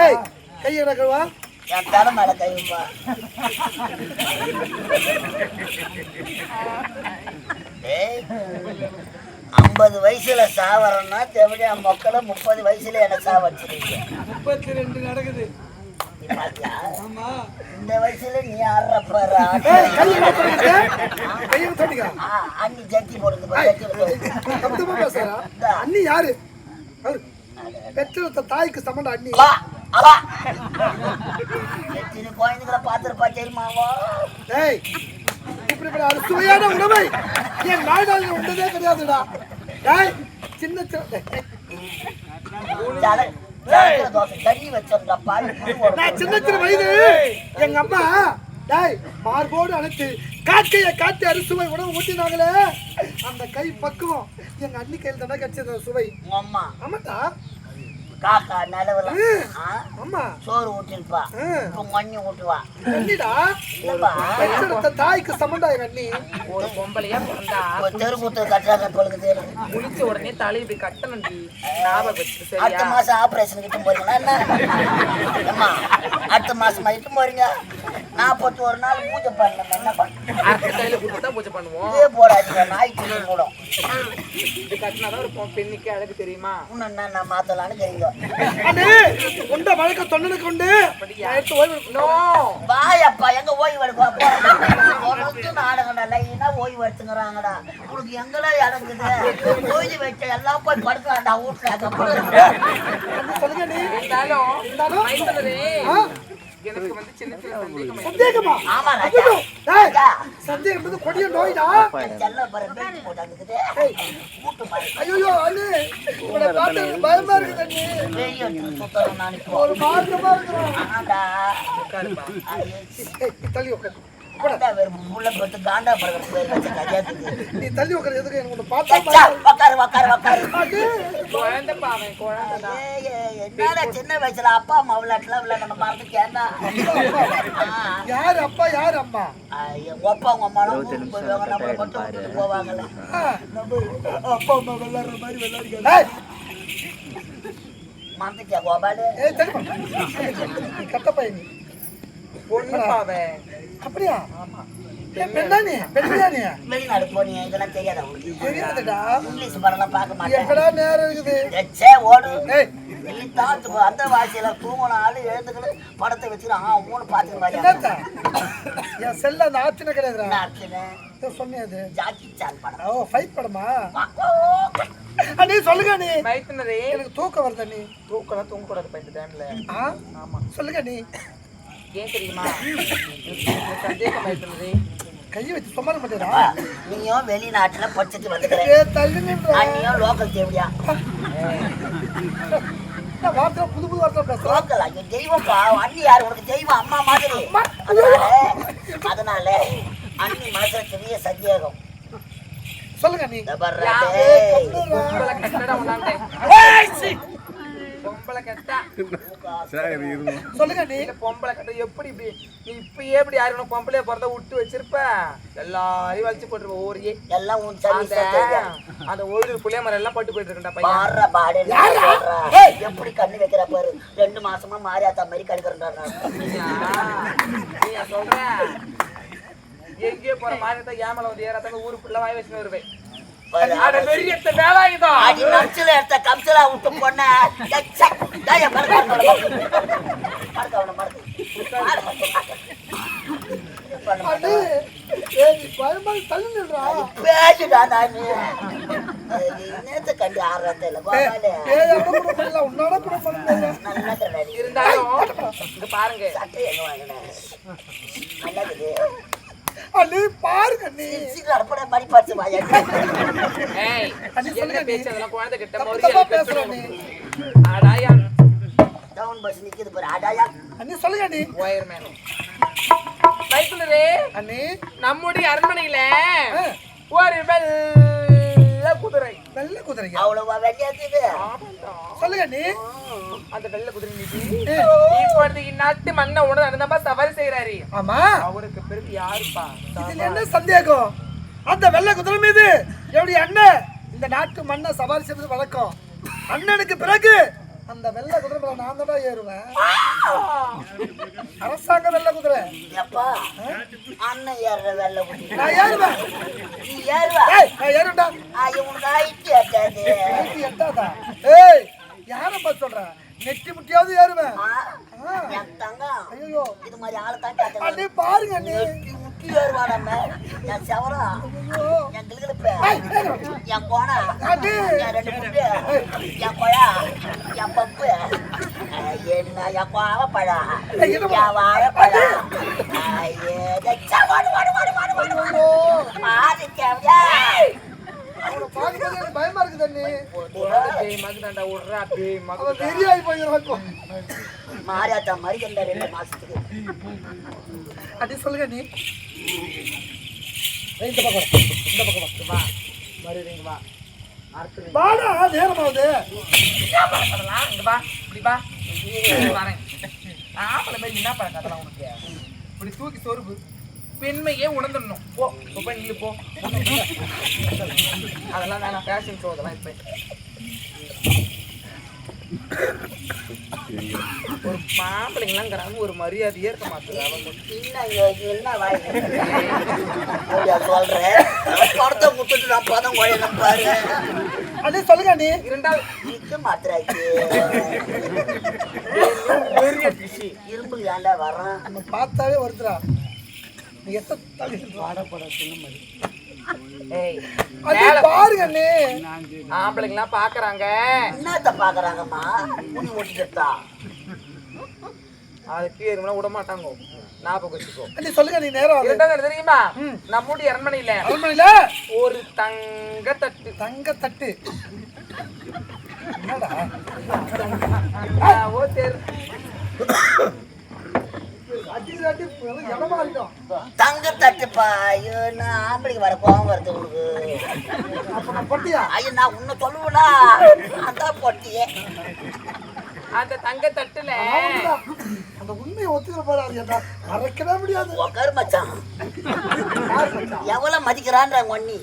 ஏய் கையை இறக்கவா என் தலை மேல கை வைப்பா ஏய் ஐம்பது வயசுல சாவறேன்னா தேவையா மக்களை முப்பது வயசுல என்ன சாவச்சிருக்கீங்க முப்பத்தி ரெண்டு நடக்குது பாத்தியா? ஆமா. இந்த வயசுல நீ ஆடுற பாரு ஏய் கையை இறக்க கையை தொட்டிக்கா. ஆ, அண்ணி ஜட்டி போடுங்க அண்ணி யாரு. பெற்றெடுத்த தாய்க்கு சமண்ட அண்ணி. எத்தனை குழந்தைகளை பார்த்திருப்பா தெரியுமாவா ஏய் இப்படிப்பட்ட ஒரு சுவையான உணவை என் நாடாளில் உண்டதே கிடையாதுடா. ஏய் சின்ன சின்ன சின்ன வயது எங்க அம்மா டேய் மார்போடு அழைத்து காக்கைய காட்டி அரிசுவை உணவு ஊட்டினாங்களே. அந்த கை பக்குவம் எங்க அண்ணி கையில் தானே கிடைச்சது சுவை. அம்மா. ஆமாட்டா காக்கா நிலவுல சோறு ஊட்டிருப்பா. இப்ப மண்ணி ஊட்டுவா. தாய்க்கு சமண்டா எங்க அண்ணி ஒரு பொம்பளையா பிறந்தா தெருக்கூத்து கட்டுறாங்க பொழுது குளிச்ச உடனே தலை இப்படி கட்டணும் அடுத்த மாசம் ஆபரேஷன் கிட்ட போறீங்களா என்ன? அம்மா அடுத்த மாசம் இட்டு போறீங்க? நாற்பத்தி ஒரு நாள் பூஜை பண்ணல என்ன பண்ண பூஜை பண்ணுவோம். இதே போடாதீங்க நாய் குட்டி மூடும் இது கட்டினாதான் ஒரு பெண்ணுக்கு அழகு தெரியுமா? இன்னும் என்ன நான் மாத்தலாம்னு அண்ணே உண்ட வழக்க தொண்டனுக்கு உண்டு. வாயப்பா எங்க ஓய்வு எடுப்பா நாடகம் லைனா ஓய்வு எடுத்துங்கிறாங்கடா உனக்கு எங்கெல்லாம் இடங்குது ஓய்வு வச்ச எல்லாம் போய் படுக்கலாம்டா வீட்டுல. அண்ணி சொல்லுங்க நீ இருந்தாலும் இருந்தாலும்? எனக்கு வந்து சின்ன சின்ன சந்தேகம் இருக்கு. சந்தேகமா? ஆமா ராஜா. ஐயோ, டேய், ராஜா, சந்தேகம் என்பது கொடிய நோய்டா? செல்ல பாரு பேச்சு போட்டாந்துக்குது கூட்டு. பாரு. ஐயோ அண்ணே. உங்களை பார்த்து எனக்கு பயமா இருக்குது அண்ணி. வெயில் எடுத்து சுத்தணும் நான் இப்போ ஒரு மாற்றமா இருக்கிறோம். ஆண்டா உட்காருப்பா. ஏய், நீ தள்ளி உட்காரு. நீ தள்ளி உட்காரு எதுக்கு எனக்கு பார்த்தா அண்ணே, குழந்தைப்பா அவன் குழந்தைதான். ஏய், ஏய், என்னடா சின்ன வயசுல அப்பா அம்மா விளையாட்டுலாம் விளையாட மறந்துட்டு ஏன்டா ஆ. யாரு அப்பா யாரு அம்மா? அப்பா உங்க ஊருக்கு போயிடுவாங்க. நம்மளை மட்டும் விட்டுட்டு போவாங்கல்ல. நம்ம அப்பா அம்மா விளையாடுற மாதிரி விளையாடுங்க. மறந்துட்டியா கோபாலு? கட்ட பையன் அப்படியா? நீ நீ வெளிநாடு போனீங்க இதெல்லாம் தெரியாதா தெரியாதுடா. இங்கிலீஷ் பார்க்க மாட்டேன். நேரம் இருக்குது? ஓடு. ஏய். நீ தாத்து போ. அந்த வாசியில தூங்கின ஆளு எழுந்துக்கிட்டு படத்தை வச்சுட்டு ஆ மூணு பார்த்துக்க மாதிரி என் செல்ல அந்த ஆச்சுன்னு இதோ சொன்னியாது ஜாக்கி சான் படம். ஓ ஃபைட் படமா? அண்ணி சொல்லுங்க மைத்துனரே. எனக்கு தூக்கம் வருது தூக்கலாம் தூங்கக்கூடாதுப்பா இந்த டைம்ல ஆ? ஆமா. சொல்லுங்க அண்ணி. ஏன் தெரியுமா? இந்த சந்தேகம் மைத்துனரே கையை வச்சு சும்மா மாட்டேடா. நீயும் வெளிநாட்டுல படிச்சுட்டு வந்துக்கிற. ஏ தள்ளி அண்ணியும் லோக்கல் தேவையா வார்த்தை புது புது வார்த்தை பேசுறா? லோக்கல் ஐயோ தெய்வம்ப்பா. அண்ணி யாரு? உனக்கு தெய்வம் அம்மா மாதிரி. அதனால அதனால அண்ணி மனசுல பெரிய சந்தேகம். சொல்லுங்க டேய். பொம்பளை கட்டடா உண்டாண்டே பொம்பளை கட்டா சொல்லுங்க இந்த பொம்பளை கட்ட எப்படி இப்படி நீ இப்பயே இப்படி யாரும் பொம்பளைய பிறந்த விட்டு வச்சிருப்ப? எல்லாரையும் வலிச்சு போட்டுருப்ப ஒரே எல்லாம் உன் அந்த அந்த ஒரு புளிய மரம் எல்லாம் பட்டு போயிட்டு இருக்கா பையன். பாடு எப்படி கண்ணு வைக்கிற பாரு. ரெண்டு மாசமா மாரியாத்தா மாதிரி கடுக்கிறா? நீயா சொல்ற? எங்கேயோ போற மாதிரி ஏமல வந்து ஏறாத்தாங்க ஊருக்குள்ள வாய் வச்சு வருவேன். அட நச்சுல எடுத்த கம்சலா விட்டு பொண்ண பேசுடா நான். நேத்து கண்டு ஆடுறத இல்ல இருந்தாலும் இங்க பாருங்க. சட்டை எங்க வாங்கினேன் நல்லது அண்ணி பாருங்க அண்ணி. சீக்கிரம் அடப்பட மணி பார்த்து வாயா ஏய் அண்ணி என்ன சொல்லுங்க பேச்சு அதெல்லாம் குழந்தை கிட்ட பேசுறேன் நீ அடாயா. டவுன் பஸ் நிக்குது பாரு அடாயா. அண்ணி சொல்லுங்க அண்ணி. ஒயர்மேன் மைத்துனரே அண்ணி. நம்முடைய அரண்மனையில. ஒரு வெள்ள குதிரை. வெள்ளை குதிரைங்க அவ்வளவா ஆமாண்டா. சொல்லுங்க அண்ணி அந்த வெள்ள குதிரை நிதி இப்பொழுது இந்நாட்டு மன்ன உணவு அனுதமா சவாரி செய்யறாரு ஆமா. அவருக்கு பிறகு யாருப்பா? இதுல என்ன சந்தேகம்? அந்த வெள்ளை குதிரை மீது எப்படி அண்ணன் இந்த நாட்டு மண்ணை சவாரி செய்வது வழக்கம்? அண்ணனுக்கு பிறகு அந்த வெள்ளை குதிரை நான் தான் ஏறுவேன். அரசாங்க வெள்ளை குதிரை. எப்பா? அண்ணன் ஏறுற வெள்ள குட்டி நான் ஏறுவேன். நீ ஏறுவா? நான் ஏறுடா அது உனக்கு ஆயிட்டு எட்டாது ஏய் யாரை பார்த்து சொல்ற? நெட்டி முட்டியாவது ஏறுவேன். தங்கம். ஐயோ இது மாதிரி ஆளை தான் பாருங்க ஏறுவாடாம என் செவரா என் கிளுகிழப்பு. என் கோணா என் ரெண்டு முட்டு என் கொழா என் பப்பு. என்ன என் கோவப்பழம் என் எனக்கு பயமா இருக்குது அண்ணே. பேய் மகுதாண்டா விட்றா பேய் அவன் மகுதா வெறியாகி போயிடுறான் இப்போ. மாரியாத்தா மாதிரி ரெண்டு மாசத்துக்கு. அடி சொல்லுங்க நீ இந்த பக்கம். இந்த பக்கம் வா. வா. மறுபடியும் வா. வாடா நேரமாவது இங்க வா. இப்படி வா. வரேன். ஆம்பளை மாதிரி என்ன பண்ண உனக்கு. இப்படி தூக்கி சொருப்பு பெண்மையே உணர்ந்துடணும். போ. இப்போ நில்லு போ. அதெல்லாம் வேணாம். ஃபேஷன் ஷோ அதெல்லாம் இப்போ. ஒரு மாப்பிள்ளைங்களாங்கிறாங்க ஒரு மரியாதையே இருக்க மாட்டேங்குது. அவங்க சொல்றேன் படத்தை முட்டுட்டு நான் பதம் குழையணும் பாரு. சொல்லுங்க நீ இரண்டாவது நிக்க மாத்திராச்சு பெரிய பிஷி இரும்பு ஏன்டா வர்றான்? நம்ம பார்த்தாவே வருதுடா நீ எத்த தள்ளி வாடப்பட சொல்ல மாதிரி. பாருங்க அண்ணே. ஆம்பளைங்களாம் பாக்குறாங்க. என்னத்த பாக்குறாங்கம்மா? உனி ஓட்டிக்கிட்டா? அது கீழே விட மாட்டாங்க ஞாபகம் வச்சுக்கோ சொல்லுங்க நீ நேரம் ஆகுது. இரண்டாவது என்ன தெரியுமா? நம்முடைய அரண்மனையில. அரண்மனையில? ஒரு தங்க தட்டு தங்க தட்டு என்னடா ஓ தெரு அடிக்கிற அடி எவமா இருக்கும் தங்க தட்டுப்பா ஐயோ நான் ஆம்பளைக்கு வர கோவம் வருது உனக்கு. அப்ப நான் பொட்டியா? ஐயோ நான் உன்னை சொல்லுவனா? அதான் பொட்டியே. அந்த தங்க தட்டுல. அந்த உண்மையை ஒத்துக்கிற போறாரு ஏன்டா மறக்கவே முடியாது. உக்காரு மச்சான். எவ்வளவு மதிக்கிறான்ற ஒன்னி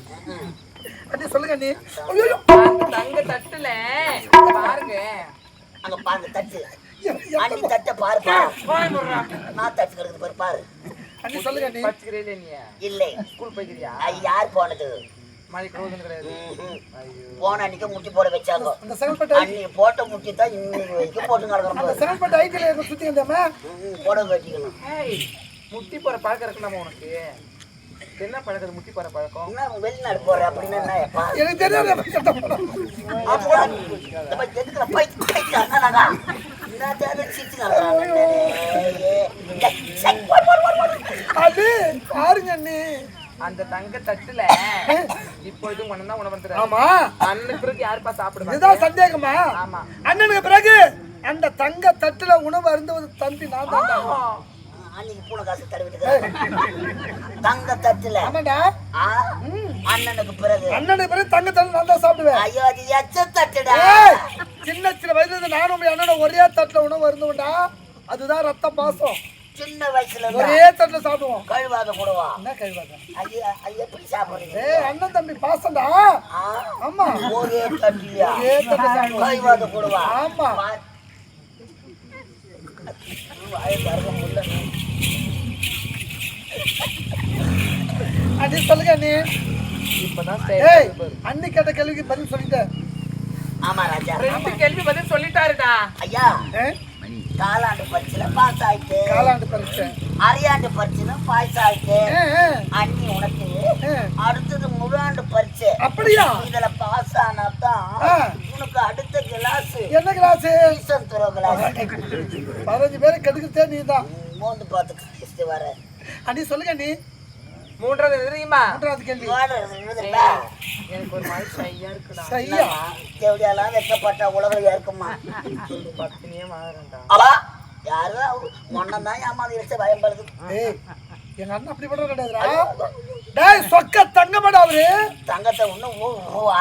அண்ணி. சொல்லுங்க நீ அந்த தங்க தட்டுல பாருங்க. அங்க பாருங்க தட்டு. அண்ணி தட்டை போய் முடுறா. நான் தட்டு கிடக்குது பாரு பாரு அண்ணி. சொல்லுங்க நீ? நீ இல்லை. ஸ்கூல் போய்க்கிறியா? அது யார் போனது. போன அன்னைக்கு முட்டி போட வச்சாங்க. அன்னைக்கு போட்ட முட்டி தான் இன்னைக்கு வரைக்கும் போட்டு இருக்க சுத்தி வந்தேமா போட வச்சுக்கணும். ஏய் முட்டி போற பழக்கம் இருக்கு நம்ம உனக்கு? என்ன பழக்கம் முட்டி போற பழக்கம்? என்ன வெளிநாடு போற அப்படின்னு எனக்கு தெரியாது அது பாருங்க அண்ணி. அந்த தங்க தட்டுல இப்பொழுதும் ஒண்ணு தான் உணவு ஆமா. அன்னைக்கு பிறகு யாருப்பா சாப்பிடுவாங்க? இதுதான் சந்தேகமா? ஆமா. அண்ணனுக்கு பிறகு அந்த தங்க தட்டுல உணவு அருந்துவது தம்பி நான் தான். அன்னைக்கு பூனை காசு தடவிட்டு தங்க தட்டுல. ஆமாடா. ஆ? அண்ணனுக்கு பிறகு. அண்ணனுக்கு பிறகு தங்க தட்டு நான் தான் சாப்பிடுவேன். ஐயோ அது எச்ச தட்டுடா சின்ன சின்ன வயசுல இருந்து நானும் அண்ணனோட ஒரே தட்டுல உணவு அருந்துவோம்டா. அதுதான் ரத்த பாசம். சின்ன வயசுல ஒரே தட்டுல சாப்பிடுவோம். கழுவாத கூடவா என்ன ஐயா எப்படி சாப்பிடுறீங்க ஏய் அண்ணன் தம்பி பாசம்டா? ஆமா. ஒரே தட்டியா ஒரே தட்டுல சாப்பிடுவோம். கழுவாத கூடவா ஆமா. அண்ணி சொல்லுங்க அண்ணி. இப்பதான் அண்ணி கேட்ட கேள்விக்கு பதில் சொல்லிட்டேன். ஆமா ராஜா ரெண்டு கேள்வி பதில் சொல்லிட்டாருடா. ஐயா? காலாண்டு பரிசுல பாஸ் ஆயிட்டு காலாண்டு பரீட்சை அரையாண்டு பரிசுல பாஸ் ஆயிட்டு அண்ணி உனக்கு. அடுத்தது முழாண்டு பரிசு அப்படியா? இதுல பாஸ் ஆனாதான் ஆ. உனக்கு அடுத்த கிளாஸ். என்ன கிளாஸ்? ஈசன் துறோ கிளாஸ். பதினஞ்சு பேரை கெடுக்கிறதே நீ தான் மோந்து பார்த்து வர. அண்ணி சொல்லுங்க அண்ணி. மூன்றாவது தெரியுமா? மூன்றாவது கேள்வி. எனக்கு ஒரு மாதிரி ஷையா இருக்குடா. சரியா தேவடியெல்லாம் வெக்கப்பட்ட உலகம் இருக்குமா? பத்தினியே மாறண்டா அவா யாரும் ஒன்னம் தான் ஏமாந்து வச்ச பயன்படுது. எங்க அண்ணன் அப்படி பண்ண கிடையாதுடா டேய் சொக்க தங்கமாடா அவரு. தங்கத்தை இன்னும்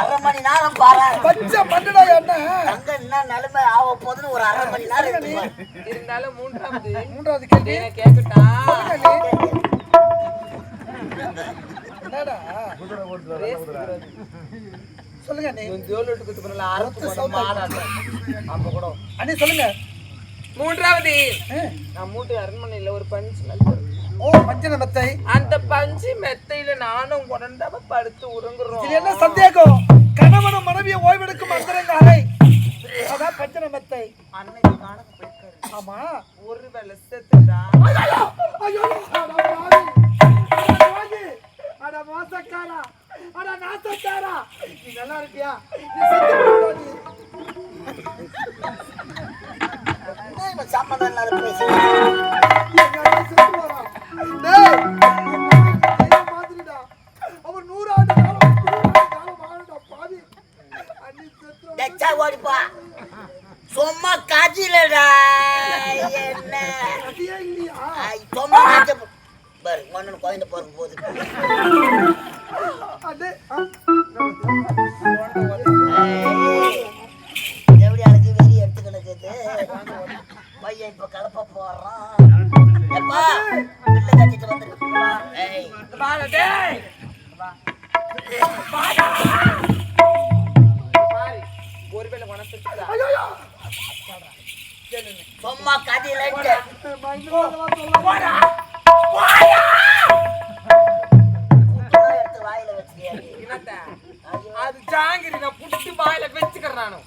அரை மணி நேரம் பாரு. பச்சை பண்ணுடா அண்ணன். தங்க என்ன நிலைமை ஆக போகுதுன்னு ஒரு அரை மணி நேரம் இருக்கு. இருந்தாலும் மூன்றாவது. மூன்றாவது கேள்வி. என்ன சொல்லுங்க அண்ணே. சொல்லுங்க. மூன்றாவது. நான் மூட்டு அரண்மனையில ஒரு பஞ்சு மெத்தை. ஓ மஞ்சள் மெத்தை. அந்த பஞ்சு மெத்தையில நானும் உடண்டாம படுத்து உறங்குறோம். இது என்ன சந்தேகம்? கணவனும் மனைவியை ஓய்வெடுக்கும் அந்தரங்க அறை அதான் பஞ்சன மெத்தை. அன்னைக்கு காண போயிருக்காரு. ஆமா. ஒரு வேலை செத்துட்டா ஐயோ. அட மோசக்காரா அட நாசக்காரா நீ நல்லா இருக்கியா? நீ செத்து போடா இல்லாத பேசுறான் அது ஜாங்கிரி நான் புடிச்சு வாயில வச்சுக்கிறேன் நானும்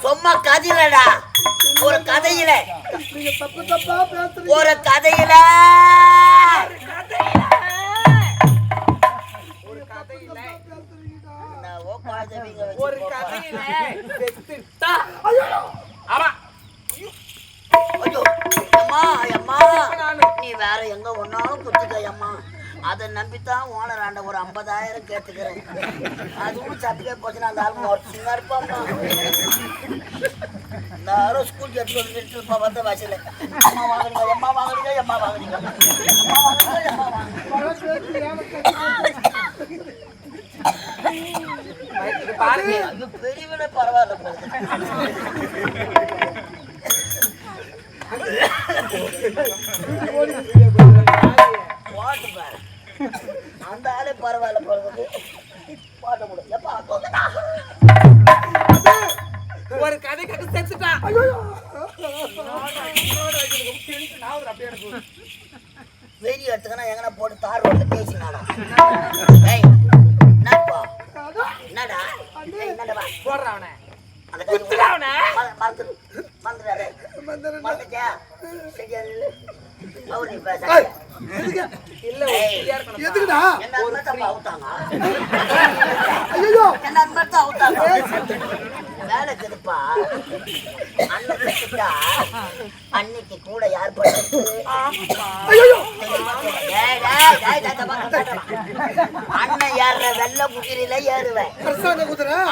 சும்மா கதையிலடா ஒரு கதையில. ஒரு கதையில. ஒரு கதையில. ஒரு. கதையில. அம்மா அம்மா. நீ வேற எங்க ஒன்னாலும் குத்துக்க அம்மா. அதை நம்பித்தான் ஓனர் ஆண்ட ஒரு ஐம்பதாயிரம் கேட்டுக்கிறேன். அதுவும் சத்தியே போச்சுன்னா அந்த ஆள் மொத்தம் இருப்பாம்மா எல்லாரும் ஸ்கூல் எடுத்து வந்து நிறுத்திருப்பா வந்த வாசல அம்மா வாங்குறீங்க அம்மா வாங்குறீங்க அம்மா வாங்குறீங்க அம்மா வாங்குறீங்க அம்மா வாங்குறீங்க பாருங்க பெரியவனே பரவாயில்ல போகுது போட்டு பாரு அந்த ஆளே பரவாயில்ல போறது போட்ட முடியும் எப்பா. ஒரு கதை கட்டு செத்துட்டா ஐயோ வெறி எடுத்துக்கனா எங்கனா போட்டு தார் எதுக்குடா? ஐயோ என்ன தான் அவுத்தாங்க? வேலை அன்னைக்கு கூட யார். அண்ணன் ஏறுற வெள்ளை குதிரையில ஏறுவேன்.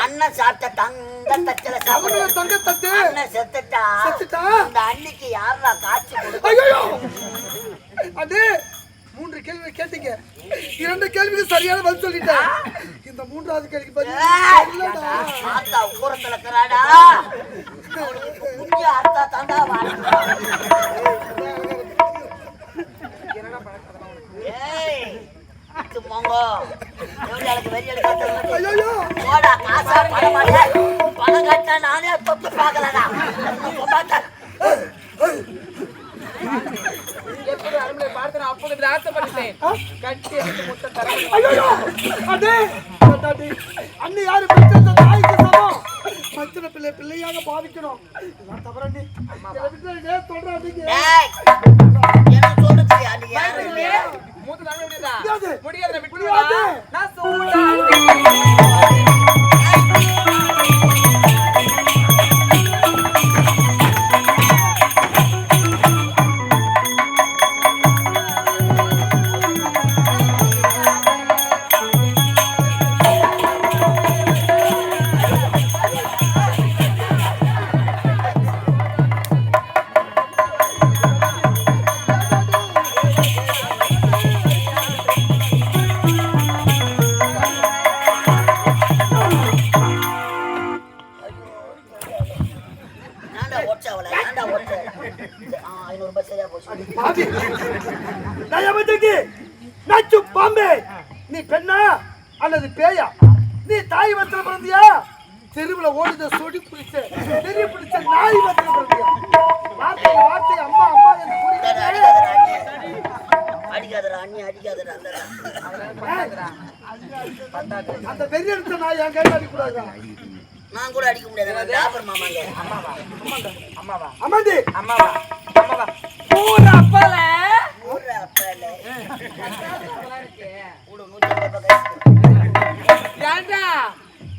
அண்ணன் சாப்பிட்ட தங்க தச்சல சாப்பிடுவேன் தங்க தட்டு? அண்ணன் செத்துட்டா? இந்த அன்னைக்கு யாரா காட்சி அண்ணே மூன்று கேள்வி கேட்டீங்க. இரண்டு கேள்விக்கு சரியான பதில் சொல்லிட்டேன். இந்த மூன்றாவது கேள்விக்கு பதில் ஊரத்துல இருக்கிறாடா அர்த்தா தாண்டா வாழ்க்கை ஏய் இது மோங்கோ எவ்வளவு எனக்கு வெறி எடுக்க ஐயோ போடா காசா பணம் மாட்டே பணம் கட்டா நானே தொட்டு பார்க்கலடா இப்ப பார்த்தேன் எப்படி அருமையை பார்த்து நான் அப்போது ஆசைப்பட்டுட்டேன். கட்டி எடுத்து முட்டை தர ஐயோ! அண்ணே யாரு? பெற்ற தாய்க்கு சமம். மச்சன பிள்ளை பிள்ளையாக பாவிக்கணும். இதெல்லாம் தவறு அண்ணே. இதை விட்டு ஏன் சொல்றேன் டேய் எனக்கு சொல்லுச்சு?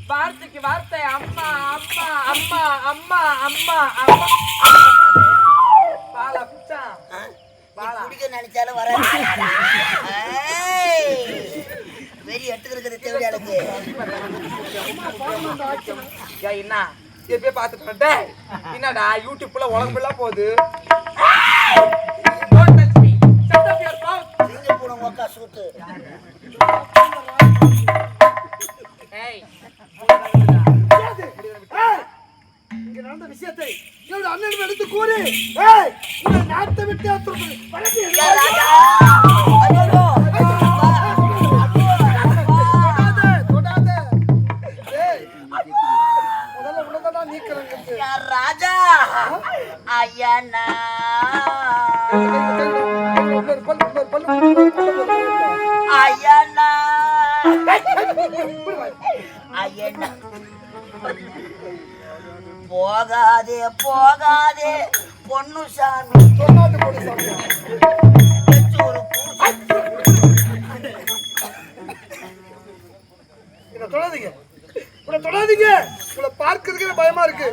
வார்த்தைக்கு வார்த்தை. அம்மா அம்மா அம்மா அம்மா அம்மா அம்மா. பாலா பிச்சா ஆ? நீ குடிக்க நினைச்சாலும் ஏய், வெறி எடுத்துக்கிறது தேவையாளுக்கு. ஏய் என்ன எப்பயே பார்த்துட்டு என்னடா யூடியூப்ல உலகமெல்லாம் போகுது. சூத்து ஏய் நடந்த விஷயத்தை என்னோட அண்ணன் எடுத்து கூறி நாட்டை விட்டு ராஜா ஐயா போகாதே போகாதே பொண்ணு சாமி. தொடாதீங்க. உன்னை தொடாதீங்க. உங்களை பார்க்கறதுக்கு எனக்கு பயமா இருக்கு.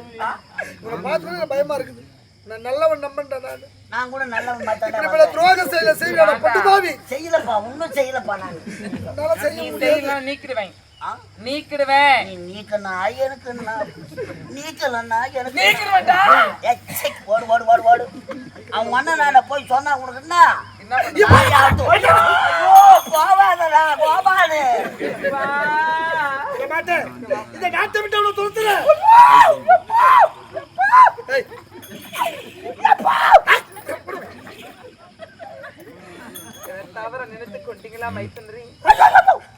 உங்களை பார்க்கறதுக்கு பயமா இருக்குது. நான் நல்லவன் நம்பன்றேன் நான். நான் கூட நல்லவன் இப்படி பார்த்தாடா துரோக செயல செய்வேன் பட்டு பாவி. செய்யலப்பா ஒன்றும் செய்யலப்பா நான். என்னால செய்ய செய்யலாம் நீக்கிடுவேன்? நீக்கிடுவேன் நீ நீக்கனா எனக்கு நீக்கலன்னா எனக்கு நீக்கிடுவேன்டா. ஓடு ஓடு ஓடு ஓடு. அவன் அண்ணன் நான் போய் சொன்னா உனக்கு என்ன? என்ன பண்ண? ஐயாத்து. ஐயோ, போவாதடா கோபாலு. இந்த நாட்டை விட்டு அவனை துரத்துற. தவற நினைத்துக் கொண்டீங்களா மைத்தன்றி நீங்க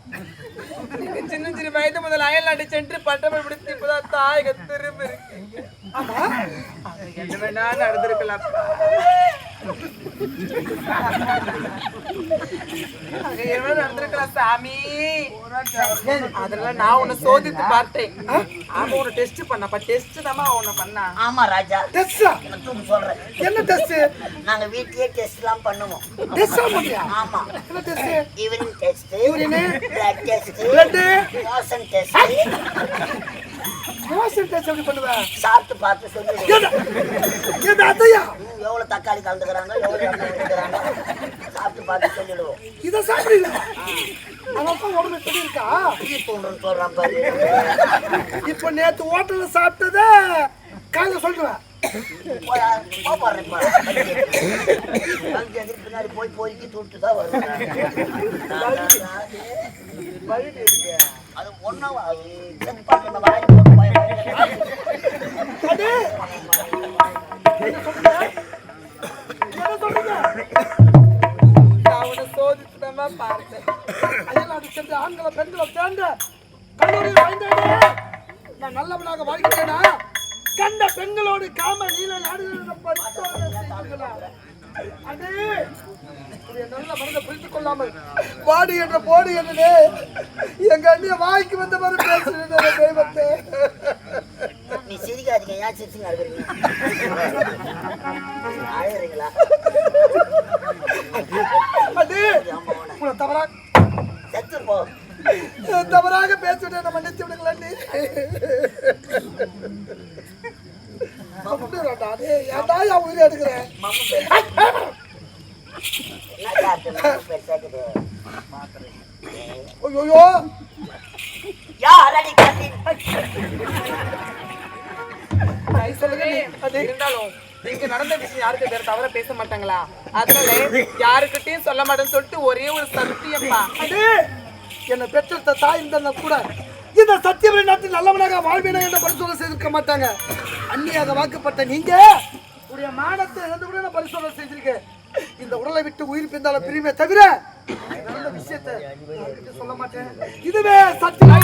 சின்ன சின்ன வயது முதல் அயல்நாட்டு சென்று பட்டமை பிடித்து இப்பதான் தாயக திரும்ப இருக்கு. என்ன வேணா நடந்திருக்கலாம். சாமி அதெல்லாம் நான் உன்னை சோதித்து பார்த்தேன் ஆமா உன்னை டெஸ்ட் பண்ணப்பா டெஸ்ட் தாமா உன்னை பண்ணா ஆமா ராஜா. டெஸ்டா நான் தூக்கு சொல்றேன். என்ன டெஸ்ட் நாங்க வீட்லயே டெஸ்ட் எல்லாம் பண்ணுவோம். டெஸ்ட் பண்ணியா ஆமா. என்ன test evening test Urine? Blood test Blood? Motion test மோசம் டெஸ்ட் எப்படி பண்ணுவேன் சாப்பிட்டு பார்த்து அதையா ம், எவ்வளவு தக்காளி கலந்துக்கிறாங்க எவ்வளவு எண்ணெய் சாப்பிட்டு பார்த்து சொல்லிடுவோம். இதை சாப்பிடுங்க. சொல்றான் இப்போ நேத்து ஹோட்டல்ல சாப்பிட்டத. வண்டி எடுத்துட்டு பின்னாடி போய் பொறுக்கி தூட்டு தான் வருவேன். அது ஒன்றும் சென்று ஆண்களை பெண்களை சேர்ந்த கல்லூரியில் வாய்ந்தேனே நான் நல்லவனாக வாழ்கிறேனா? கண்ட பெண்களோடு காம நீல பாடி என்ற போடு என்னே எங்க அண்ணிய வாய்க்கு வந்த மாதிரி பேசுறேன் தெய்வத்தை. நீ சிரிக்காதீங்க ஏன் சிரிச்சுங்க அழுகிறீங்களா அடே உன்னை தவறா தவறாக பேசிவிட்டேன் நம்ம நினைச்சு விடுங்களா நீ. அப்படியாடா, டேய், ஏன்டா என் உயிரை எடுக்கிறேன் ஐயோ இருந்தாலும் இங்க நடந்த விஷயம் யாருக்கு வேற தவிர பேச மாட்டாங்களா? அதனால யாருக்கிட்டையும் சொல்ல மாட்டேன்னு சொல்லிட்டு ஒரே ஒரு சத்தியம்ப்பா. அடே என்னை பெற்ற தாய் இந்த கூட இந்த சத்தியவரை நாட்டில் நல்லவனாக வாழ்வினா என்ற பரிசோதனை செய்திருக்க மாட்டாங்க. அந்நியாக வாக்குப்பட்ட நீங்க உடைய மானத்தை இழந்து கூட நான் பரிசோதனை செய்திருக்கேன். இந்த உடலை விட்டு உயிர் பிந்தால பிரிமே தவிர நல்ல விஷயத்தை சொல்ல மாட்டேன். இதுவே சத்தியம்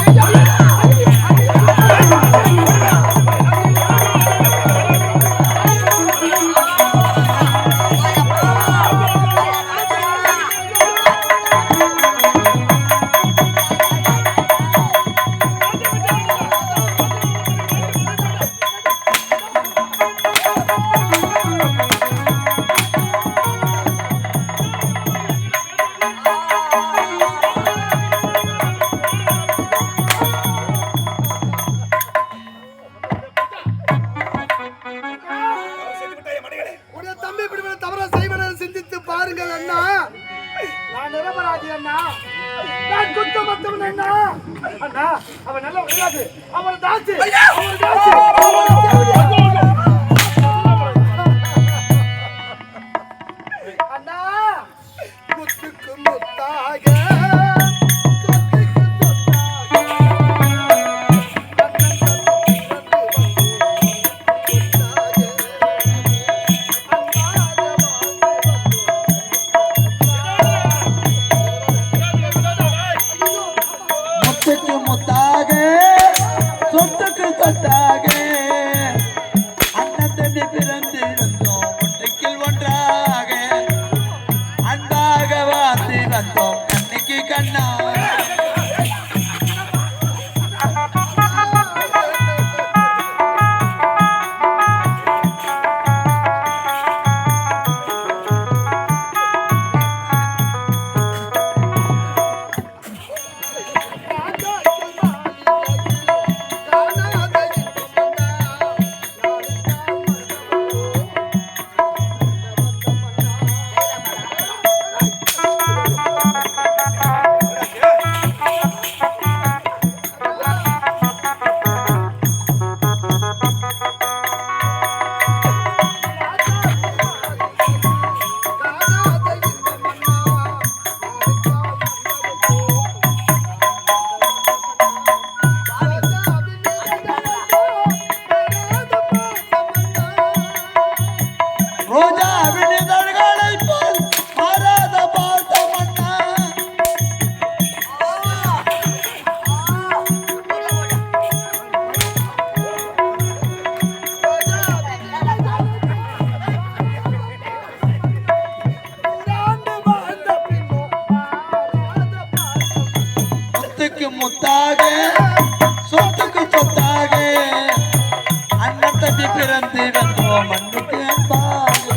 பிறந்து வந்தோம் மண்ணுக்கு அன்பாக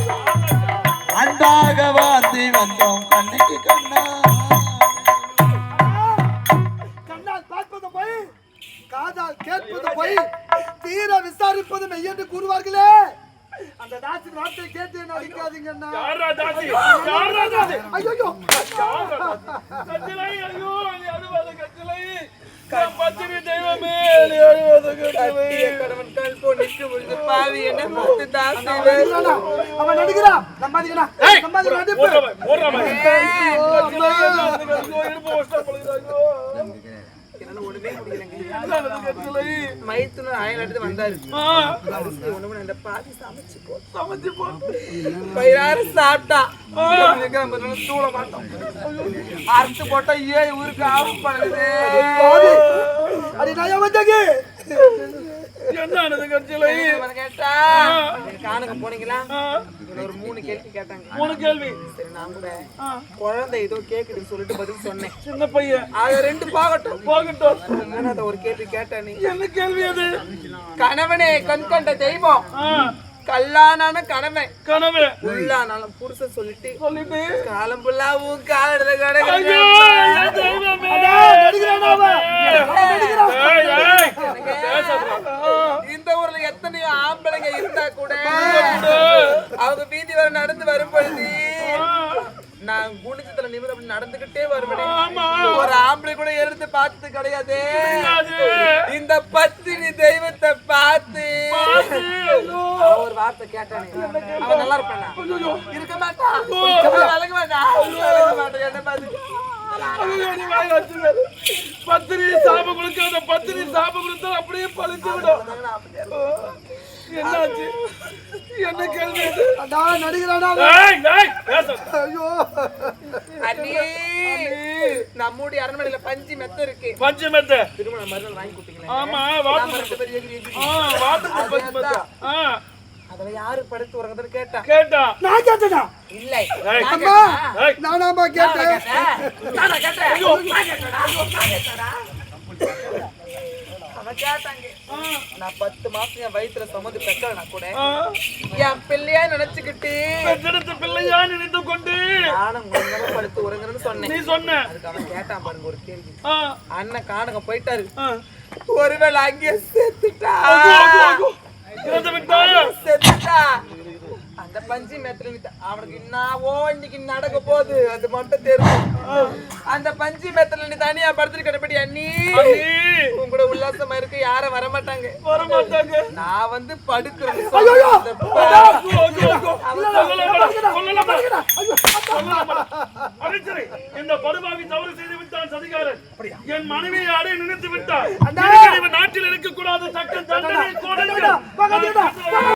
அன்பாக வாழ்ந்து வந்தோம் கண்ணுக்கு கண்ணா கண்ணால் பார்ப்பது போய் காதால் கேட்பது போய் தீர விசாரிப்பது மெய் என்று கூறுவார்களே அந்த வார்த்தை கேட்டு யாரா தாசி? யாரா தாசி? ஐயோ கட்டிலை, ஐயோ, நீ அவன் நடிக்கிறான் கட்டிலை? மைத்துனர் எடுத்து வந்தாரு. ஆ, ஒண்ணுமே இந்த பாதி சமைச்சு போட்டு சமைச்சு. பயிராறு சாப்பிட்டா. தூள மாட்டோம் அறுத்து போட்டா ஏன் ஊருக்கு ஆஃப் பண்ணுது நான் வந்தாங்க? கட்டிலை? இவன் கேட்டா காணுங்க போனீங்களா? ஒரு மூணு கேள்வி கேட்டாங்க. மூணு கேள்வி. சரி நான் கூட குழந்தை ஏதோ கேக்குதுன்னு சொல்லிட்டு பதில் சொன்னேன். சின்ன பையன். அது ரெண்டு பாகட்டும். போகட்டும். ஒரு கேள்வி கேட்டேன். நீ என்ன கேள்வி அது? கணவனே கண் கண்ட தெய்வம். கல்லானான கணவன் கனவு. உள்ளானாலும் புருஷன் சொல்லிட்டு சொல்லிட்டு. காலம் ஃபுல்லா உன் காலத்துல கடை. இந்த ஊர்ல எத்தனையோ ஆம்பளைங்க இருந்தா கூட அவங்க வீதி வர நடந்து வரும் பொழுது நான் குனிச்சத்துல நிமிடம் நடந்துகிட்டே வருவேன். ஆம்பளை கூட எடுத்து பார்த்தது கிடையாது. இந்த பத்தினி தெய்வத்தை பார்த்து. ஒரு வார்த்தை கேட்டானே. அவன் நல்லா இருப்பானா? இருக்க மாட்டான் விலக மாட்டான் என்ன பார்த்து. பத்தினி சாபம் கொடுக்காத பத்தினி சாபம் கொடுத்தா அப்படியே பழிச்சு விடும். என்னாச்சு? என்ன கேள்வி? அடா நடிகராடா. ஐயோ அண்ணி நம்முடைய அரண்மனையில பஞ்சு மெத்த இருக்கு பஞ்சு மெத்தை. திருமண மறுநாள் வாங்கி கொடுத்தீங்களே ஆமா வாத்து ரெண்டு எகிரி எகிரி. ஆ, வாத்துக்கு பஞ்சு மெத்தை. ஆ, அதுல யாரு படுத்து உறங்குதுன்னு கேட்டா கேட்டா நான் கேட்டேனா இல்லை ஏய். நான் அம்மா கேட்டேனா? ஏய், நானாமா கேட்டேன் கேட்டேன். நானா கேட்டேன்? நான் கேட்டேனா? நான் கேட்டேனா? அவன் கேட்டாங்க. நான் பத்து மாசம் என் வயித்துல சுமந்து பெற்றவனா கூட என் பிள்ளையா நினைச்சுக்கிட்டு. பெற்றெடுத்த பிள்ளையா நினைத்து கொண்டு. நானும் உறங்கணும் படுத்து உறங்குறேன்னு சொன்னேன். நீ சொன்ன. அதுக்கு அவன் கேட்டான் பாருங்க ஒரு கேள்வி. அண்ணன் காணகம் போயிட்டாரு. ஒருவேளை அங்கேயே செத்துட்டா? செத்துட்டா அந்த பஞ்சு மேத்துல அவனுக்கு என்னவோ இன்னைக்கு நடக்க போகுது. அது மட்டும் தெரியும். அந்த பஞ்சு மேத்துல நீ தனியா படுத்துருக்கபடி அண்ணி. அண்ணி, உன் கூட உல்லாசமா இருக்கு யாரும் வர மாட்டாங்க வர மாட்டாங்க. நான் வந்து படுக்கிறேன். இந்த படுபாவி தவறு செய்து விட்டான் சதிகாரன். என் மனைவியை அடைய நினைத்து விட்டான் நாட்டில் இருக்கக்கூடாது. தக்க தண்டனை